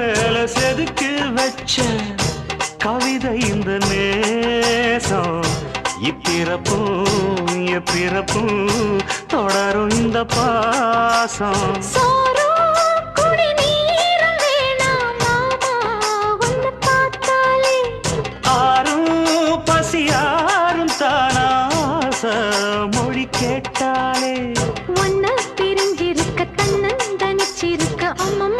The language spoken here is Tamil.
மேல செதுக்கி வச்ச கவிதை இந்த நேசம். இப்பிறப்பும் எப்பிறப்பும் தொடரும் இந்த பாசம். மொழி கேட்டாலே. ஒன்ன பிரிஞ்சிருக்க தன்னன் தனிச்சிருக்க என்